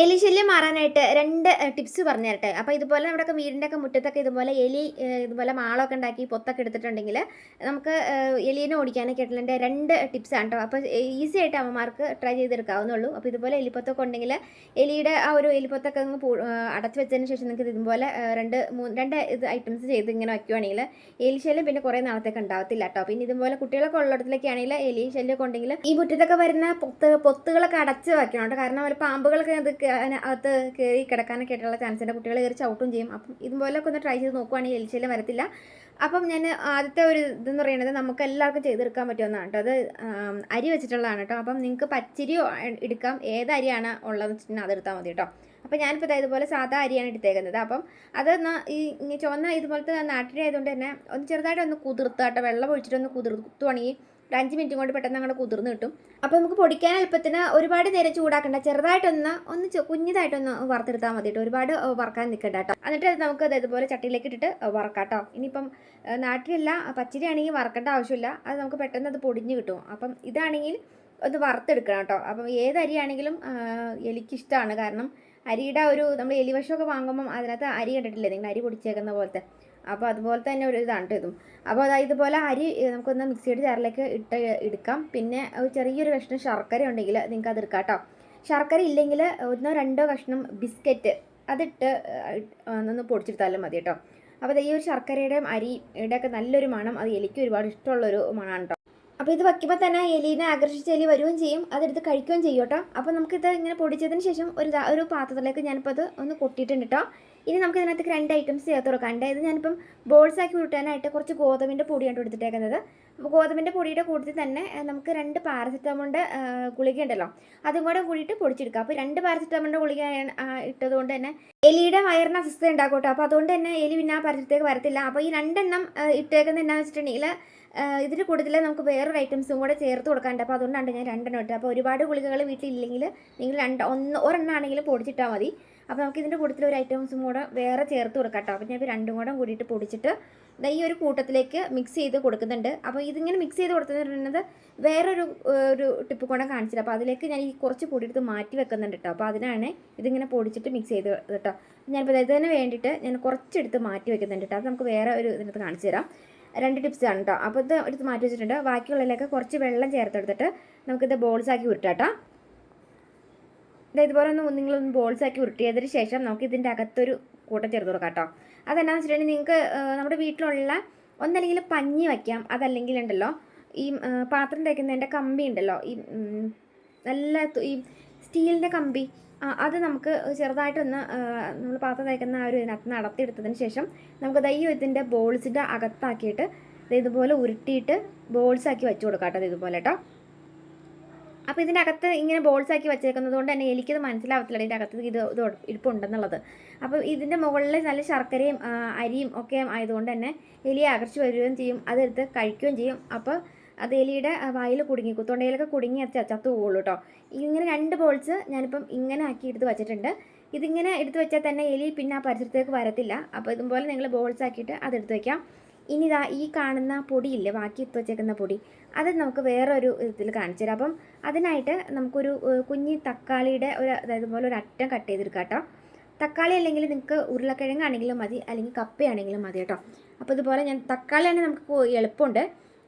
എലിശല്യം മാറാനായിട്ട് രണ്ട് ടിപ്സ് പറഞ്ഞു തരട്ടെ. അപ്പോൾ ഇതുപോലെ നമ്മുടെ വീടിന്റെ ഒക്കെ മുറ്റത്തൊക്കെ ഇതുപോലെ എലി ഇതുപോലെ മാളമൊക്കെ ഉണ്ടാക്കി പൊത്തൊക്കെ എടുത്തിട്ടുണ്ടെങ്കിൽ നമുക്ക് എലിനെ ഓടിക്കാനൊക്കെ ആയിട്ടുള്ള രണ്ട് ടിപ്സാണ് കേട്ടോ. അപ്പോൾ ഈസി ആയിട്ട് അമ്മമാർക്ക് ട്രൈ ചെയ്തെടുക്കാവുന്നുള്ളൂ അപ്പോൾ ഇതുപോലെ എലിപ്പൊത്തൊക്കെ ഉണ്ടെങ്കിൽ എലിയുടെ ആ ഒരു എലിപ്പൊത്തൊക്കെ അങ്ങ് അടച്ചു വെച്ചതിന് ശേഷം നിങ്ങൾക്ക് ഇതുപോലെ രണ്ട് മൂന്ന് രണ്ട് ഇത് ഐറ്റംസ് ചെയ്ത് ഇങ്ങനെ വയ്ക്കുവാണെങ്കിൽ എലി ശല്യം പിന്നെ കുറേ നാളത്തേക്ക് ഉണ്ടാവത്തില്ല കേട്ടോ. പിന്നെ ഇതുപോലെ കുട്ടികളൊക്കെ ഉള്ളിടത്തിലൊക്കെ ആണെങ്കിൽ എലി ശല്യമൊക്കെ ഉണ്ടെങ്കിൽ ഈ മുറ്റത്തൊക്കെ വരുന്ന പൊത്ത് പൊത്തുകളൊക്കെ അടച്ച് വയ്ക്കണം കേട്ടോ. കാരണം അവർ പാമ്പുകളൊക്കെ അത് അകത്ത് കയറി കിടക്കാനൊക്കെ ആയിട്ടുള്ള ചാൻസ് ഉണ്ട്. കുട്ടികൾ കയറി ചവിട്ടും ചെയ്യും. അപ്പം ഇതുപോലൊക്കെ ഒന്ന് ട്രൈ ചെയ്ത് നോക്കുവാണെങ്കിൽ എലി ശല്യം വരത്തില്ല. അപ്പം ഞാൻ ആദ്യത്തെ ഒരു ഇതെന്ന് പറയുന്നത് നമുക്ക് എല്ലാവർക്കും ചെയ്തെടുക്കാൻ പറ്റുമെന്നാണ് കേട്ടോ. അത് അരി വെച്ചിട്ടുള്ളതാണ് കേട്ടോ. അപ്പം നിങ്ങൾക്ക് പച്ചരിയോ എടുക്കാം. ഏത് അരിയാണ് ഉള്ളതെന്ന് വെച്ചിട്ടുണ്ടെങ്കിൽ അതെടുത്താൽ മതി കേട്ടോ. അപ്പം ഞാനിപ്പോൾ ഇതാ ഇതുപോലെ സാധാ അരിയാണ് എടുത്തേക്കുന്നത്. അപ്പം അത് ഈ ചുവന്ന ഇതുപോലത്തെ നാട്ടിലായതുകൊണ്ട് തന്നെ ഒന്ന് ചെറുതായിട്ട് ഒന്ന് കുതിർത്താട്ടോ. വെള്ളം ഒഴിച്ചിട്ട് ഒന്ന് കുതിർത്തുവാണെങ്കിൽ ഒരു അഞ്ച് മിനിറ്റ് കൊണ്ട് പെട്ടെന്ന് അങ്ങോട്ട് കുതിർന്ന് കിട്ടും. അപ്പോൾ നമുക്ക് പൊടിക്കാൻ എളുപ്പത്തിന് ഒരുപാട് നേരം ചൂടാക്കണ്ട. ചെറുതായിട്ടൊന്ന് ഒന്ന് കുഞ്ഞതായിട്ടൊന്ന് വറുത്തെടുത്താൽ മതി കേട്ടോ. ഒരുപാട് വറക്കാൻ നിൽക്കണ്ട കേട്ടോ. എന്നിട്ട് അത് നമുക്ക് അതേപോലെ ചട്ടിയിലേക്ക് ഇട്ടിട്ട് വറക്കാം കേട്ടോ. ഇനിയിപ്പം നാട്ടിലല്ല പച്ചരി ആണെങ്കിൽ വറക്കേണ്ട ആവശ്യമില്ല. അത് നമുക്ക് പെട്ടെന്ന് അത് പൊടിഞ്ഞ് കിട്ടും. അപ്പം ഇതാണെങ്കിൽ ഒന്ന് വറുത്തെടുക്കണം കേട്ടോ. അപ്പം ഏത് അരിയാണെങ്കിലും എനിക്കിഷ്ടമാണ് കാരണം അരിയുടെ ഒരു നമ്മൾ എലിവശമൊക്കെ വാങ്ങുമ്പം അതിനകത്ത് അരി കണ്ടിട്ടില്ലേ? നിങ്ങൾ അരി പൊടിച്ചേക്കുന്ന പോലത്തെ. അപ്പോൾ അതുപോലെ തന്നെ ഒരു ഇതാണ് ഇതും. അപ്പോൾ അതായത് ഇതുപോലെ അരി നമുക്കൊന്ന് മിക്സിയുടെ ജാറിലേക്ക് ഇട്ട് എടുക്കാം. പിന്നെ ചെറിയൊരു കഷ്ണം ശർക്കര ഉണ്ടെങ്കിൽ നിങ്ങൾക്ക് അത് എടുക്കാം കേട്ടോ. ശർക്കര ഇല്ലെങ്കിൽ ഒന്നോ രണ്ടോ കഷ്ണം ബിസ്ക്കറ്റ് അതിട്ട് ഒന്ന് പൊടിച്ചെടുത്താലും മതി കേട്ടോ. അപ്പോൾ ഈ ഒരു ശർക്കരയുടെയും അരിയുടെ ഒക്കെ നല്ലൊരു മണം അത് എലിക്ക് ഒരുപാട് ഇഷ്ടമുള്ളൊരു മണമാണ് കേട്ടോ. അപ്പോൾ ഇത് വയ്ക്കുമ്പോൾ തന്നെ എലീനെ ആകർഷിച്ച് എലി വരികയും ചെയ്യും. അതെടുത്ത് കഴിക്കുകയും ചെയ്യും കേട്ടോ. അപ്പോൾ നമുക്കിത് ഇങ്ങനെ പൊടിച്ചതിന് ശേഷം ഒരു ഒരു പാത്രത്തിലേക്ക് ഞാനിപ്പോൾ അത് ഒന്ന് കൊട്ടിയിട്ടുണ്ട് കേട്ടോ. ഇനി നമുക്ക് ഇതിനകത്തേക്ക് രണ്ട് ഐറ്റംസ് ചേർത്ത് കൊടുക്കാം. ഇത് ഞാനിപ്പം ബോൾസാക്കി ഉരുട്ടാനായിട്ട് കുറച്ച് ഗോതമ്പിന്റെ പൊടിയാണ് എടുത്തിട്ടേക്കുന്നത് അപ്പോൾ ഗോതമ്പിന്റെ പൊടിയുടെ കൂട്ടത്തിൽ തന്നെ നമുക്ക് രണ്ട് പാരസെറ്റമോളിന്റെ ഗുളിക ഉണ്ടല്ലോ അതും കൂടെ കൂടിയിട്ട് പൊടിച്ചെടുക്കുക അപ്പോൾ രണ്ട് പാരസെറ്റമോളിന്റെ ഗുളിക ഇട്ടതുകൊണ്ട് തന്നെ എലിയുടെ വയറിന് അസ്വസ്ഥത ഉണ്ടാക്കും കേട്ടോ അപ്പോൾ അതുകൊണ്ട് തന്നെ എലി പിന്നെ ആ പരിസരത്തേക്ക് വരത്തില്ല. അപ്പോൾ ഈ രണ്ടെണ്ണം ഇട്ടേക്കുന്ന എന്നാന്ന് വെച്ചിട്ടുണ്ടെങ്കിൽ ഇതിന് കൂടുതൽ നമുക്ക് വേറൊരു ഐറ്റംസും കൂടെ ചേർത്ത് കൊടുക്കാനുണ്ട്. അപ്പോൾ അതുകൊണ്ടാണ് ഞാൻ രണ്ടെണ്ണം ഇട്ടത്. അപ്പോൾ ഒരുപാട് ഗുളികകൾ വീട്ടിലില്ലെങ്കിൽ നിങ്ങൾ രണ്ട് ഒന്ന് ഒരെണ്ണം ആണെങ്കിലും പൊടിച്ചിട്ടാൽ മതി. അപ്പോൾ നമുക്ക് ഇതിന്റെ കൂട്ടത്തിൽ ഒരു ഐറ്റംസും കൂടെ വേറെ ചേർത്ത് കൊടുക്കാം കേട്ടോ. അപ്പോൾ ഞാൻ രണ്ടും കൂടെ കൂടിയിട്ട് പൊടിച്ചിട്ട് ഈ ഒരു കൂട്ടത്തിലേക്ക് മിക്സ് ചെയ്ത് കൊടുക്കുന്നുണ്ട്. അപ്പോൾ ഇതിങ്ങനെ മിക്സ് ചെയ്ത് കൊടുക്കുന്നത് വേറൊരു ഒരു ടിപ്പ് കൂടെ കാണിച്ചില്ല അപ്പോൾ അതിലേക്ക് ഞാൻ ഈ കുറച്ച് പൊടി എടുത്ത് മാറ്റി വെക്കുന്നുണ്ട് കേട്ടോ. അപ്പോൾ അതിനാണ് ഇതിങ്ങനെ പൊടിച്ചിട്ട് മിക്സ് ചെയ്ത് കേട്ടോ. ഞാനിപ്പോൾ ഇതിന് വേണ്ടിയിട്ട് ഞാൻ കുറച്ചെടുത്ത് മാറ്റി വെക്കുന്നുണ്ട് കേട്ടോ. അത് നമുക്ക് വേറെ ഒരു ഇതിനകത്ത് കാണിച്ചു തരാം. രണ്ട് ടിപ്സ് ആണ് കേട്ടോ. അപ്പോൾ ഇത് എടുത്ത് മാറ്റി വെച്ചിട്ടുണ്ട്. ബാക്കിയുള്ളതിലേക്ക് കുറച്ച് വെള്ളം ചേർത്തെടുത്തിട്ട് നമുക്കിത് ബോൾസ് ആക്കി ഉരുട്ടാം ഇതുപോലെ ഒന്ന് നിങ്ങളൊന്ന് ബോൾസ് ആക്കി ഉരുട്ടിയതിന് ശേഷം നമുക്ക് ഇതിന്റെ അകത്തൊരു കൂട്ടം ചേർത്ത് കൊടുക്കാം കേട്ടോ. അതെന്നാന്ന് വെച്ചിട്ടുണ്ടെങ്കിൽ നിങ്ങൾക്ക് നമ്മുടെ വീട്ടിലുള്ള ഒന്നല്ലെങ്കിൽ പഞ്ഞി വയ്ക്കാം അതല്ലെങ്കിൽ ഉണ്ടല്ലോ ഈ പാത്രം തേക്കുന്നതിന്റെ കമ്പി ഉണ്ടല്ലോ ഈ നല്ല ഈ സ്റ്റീലിന്റെ കമ്പി അത് നമുക്ക് ചെറുതായിട്ടൊന്ന് നമ്മൾ പാത്രം തേക്കുന്ന ആ ഒരു ഇതിനകത്ത് നടത്തിയെടുത്തതിന് ശേഷം നമുക്ക് ദൈ ഇതിന്റെ ബോൾസിന്റെ അകത്താക്കിയിട്ട് ഇതുപോലെ ഉരുട്ടിയിട്ട് ബോൾസാക്കി വെച്ച് കൊടുക്കാം കേട്ടോ ഇതുപോലെ കേട്ടോ. അപ്പോൾ ഇതിന്റെ അകത്ത് ഇങ്ങനെ ബോൾസ് ആക്കി വെച്ചേക്കുന്നത് കൊണ്ട് തന്നെ എനിക്കത് മനസ്സിലാവത്തില്ല ഇതിന്റെ അകത്ത് ഇത് ഇത് ഇരിപ്പുണ്ടെന്നുള്ളത്. അപ്പോൾ ഇതിന്റെ മുകളിൽ നല്ല ശർക്കരയും അരിയും ഒക്കെ ആയതുകൊണ്ട് തന്നെ എലിയെ അകർച്ചു വരികയും ചെയ്യും. അതെടുത്ത് കഴിക്കുകയും ചെയ്യും. അപ്പോൾ അത് എലിയുടെ വായിൽ കുടുങ്ങി തൊണ്ടയിലൊക്കെ കുടുങ്ങി ചത്തു പോകുള്ളൂ കേട്ടോ ഇങ്ങനെ രണ്ട് ബോൾസ് ഞാനിപ്പം ഇങ്ങനെ ആക്കി എടുത്ത് വെച്ചിട്ടുണ്ട്. ഇതിങ്ങനെ എടുത്ത് വെച്ചാൽ തന്നെ എലി പിന്നെ ആ പരിസരത്തേക്ക് വരത്തില്ല. അപ്പോൾ ഇതുപോലെ നിങ്ങൾ ബോൾസ് ആക്കിയിട്ട് അതെടുത്ത് വെക്കാം. ഇനി ഈ കാണുന്ന പൊടിയില്ലേ ബാക്കി എടുത്ത് വെച്ചേക്കുന്ന പൊടി അത് നമുക്ക് വേറൊരു ഇതിൽ കാണിച്ചു തരാം. അപ്പം അതിനായിട്ട് നമുക്കൊരു കുഞ്ഞി തക്കാളിയുടെ ഒരു അതായത് പോലെ ഒരു അറ്റം കട്ട് ചെയ്തെടുക്കാം കേട്ടോ. തക്കാളി അല്ലെങ്കിൽ നിങ്ങൾക്ക് ഉരുളക്കിഴങ്ങാണെങ്കിലും മതി അല്ലെങ്കിൽ കപ്പയാണെങ്കിലും മതി കേട്ടോ. അപ്പോൾ ഇതുപോലെ ഞാൻ തക്കാളിയാണെങ്കിൽ നമുക്ക് എളുപ്പമുണ്ട്.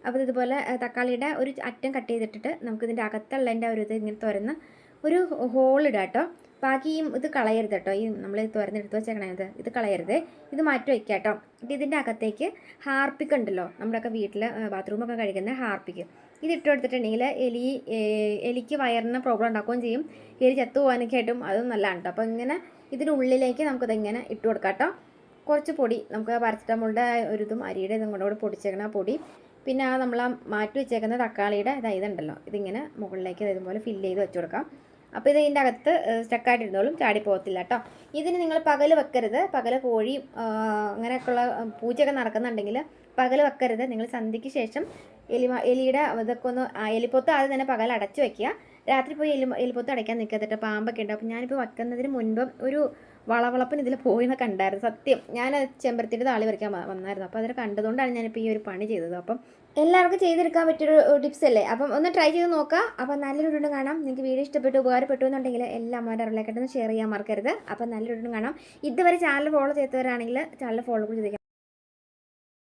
അപ്പോൾ ഇതുപോലെ തക്കാളിയുടെ ഒരു അറ്റം കട്ട് ചെയ്തിട്ടിട്ട് നമുക്കിതിന്റെ അകത്തുള്ളതിന്റെ ഒരു ഇത് ഇങ്ങനെ തുറന്ന് ഒരു ഇടുക കേട്ടോ. ബാക്കി ഈ ഇത് കളയരുത് കേട്ടോ. ഈ നമ്മൾ തുറന്നെടുത്ത് വെച്ചേക്കണത് ഇത്. കളയരുത്. ഇത് മാറ്റി വയ്ക്കുക കേട്ടോ. എന്നിട്ട് ഇതിന്റെ അകത്തേക്ക് ഹാർപ്പിക്ക് ഉണ്ടല്ലോ. നമ്മുടെയൊക്കെ വീട്ടിൽ ബാത്റൂമൊക്കെ കഴിക്കുന്ന ഹാർപ്പിക്ക്. ഇത് ഇട്ട് കൊടുത്തിട്ടുണ്ടെങ്കിൽ എലി എലിക്ക് വയറിന് പ്രോബ്ലം ഉണ്ടാക്കുകയും ചെയ്യും. എലി ചത്തു പോകാനൊക്കെ ആയിട്ടും അതും നല്ലതാണ് കേട്ടോ. അപ്പോൾ ഇങ്ങനെ ഇതിനുള്ളിലേക്ക് നമുക്കത് ഇങ്ങനെ ഇട്ട് കൊടുക്കാം കേട്ടോ. കുറച്ച് പൊടി നമുക്ക് പാരസെറ്റമോളിന്റെ ഒരു ഇതും അരിയുടെ ഇതും കൂടെ കൂടെ പൊടിച്ചേക്കണ പൊടി. പിന്നെ നമ്മൾ ആ മാറ്റി വെച്ചേക്കുന്ന തക്കാളിയുടെ ഇതാ ഇതുണ്ടല്ലോ. ഇതിങ്ങനെ മുകളിലേക്ക് ഇതുപോലെ ഫില്ല് ചെയ്ത് വെച്ച് കൊടുക്കാം. അപ്പോൾ ഇത് ഇതിന്റെ അകത്ത് സ്റ്റക്കായിട്ടിരുന്നോളും ചാടി പോകത്തില്ല കേട്ടോ ഇതിന് നിങ്ങൾ പകൽ വെക്കരുത്. പകൽ കോഴി അങ്ങനെയൊക്കെയുള്ള പൂജയൊക്കെ നടക്കുന്നുണ്ടെങ്കിൽ പകൽ വെക്കരുത്. നിങ്ങൾ സന്ധ്യയ്ക്ക് ശേഷം എലി എലിയുടെ ഇതൊക്കെ ഒന്ന് എലിപ്പൊത്ത് ആദ്യം തന്നെ പകൽ അടച്ചു വയ്ക്കുക രാത്രി പോയി എലി എലിപ്പൊത്ത് അടയ്ക്കാൻ നിൽക്കത്തിട്ട് പാമ്പൊക്കെ ഉണ്ട്. അപ്പോൾ ഞാനിപ്പോൾ വെക്കുന്നതിന് മുൻപ് ഒരു വളവളപ്പൻ ഇതിൽ പോയിന്ന് കണ്ടായിരുന്നു. സത്യം. ഞാൻ ചെമ്പരത്തിയുടെ താളി വരയ്ക്കാൻ വന്നായിരുന്നു. അപ്പോൾ അതിനെ കണ്ടതുകൊണ്ടാണ് ഞാനിപ്പോൾ ഈ ഒരു പണി ചെയ്തത്. അപ്പം എല്ലാവർക്കും ചെയ്തെടുക്കാൻ പറ്റിയൊരു ടിപ്സ് അല്ലേ? അപ്പം ഒന്ന് ട്രൈ ചെയ്ത് നോക്കുക അപ്പം നല്ലൊരു വീണ്ടും കാണാം. നിങ്ങൾക്ക് വീഡിയോ ഇഷ്ടപ്പെട്ടു ഉപകാരപ്പെട്ടു എന്നുണ്ടെങ്കിൽ എല്ലാ അമ്മമാരുടെ അറിവിലേക്കായിട്ടൊന്ന് ഷെയർ ചെയ്യാൻ മറക്കരുത്. അപ്പം നല്ലൊരു വീണ്ടും കാണാം. ഇതുവരെ ചാനൽ ഫോളോ ചെയ്തവരാണെങ്കിൽ ചാനൽ ഫോളോ കൂടി ചെയ്തേക്കാം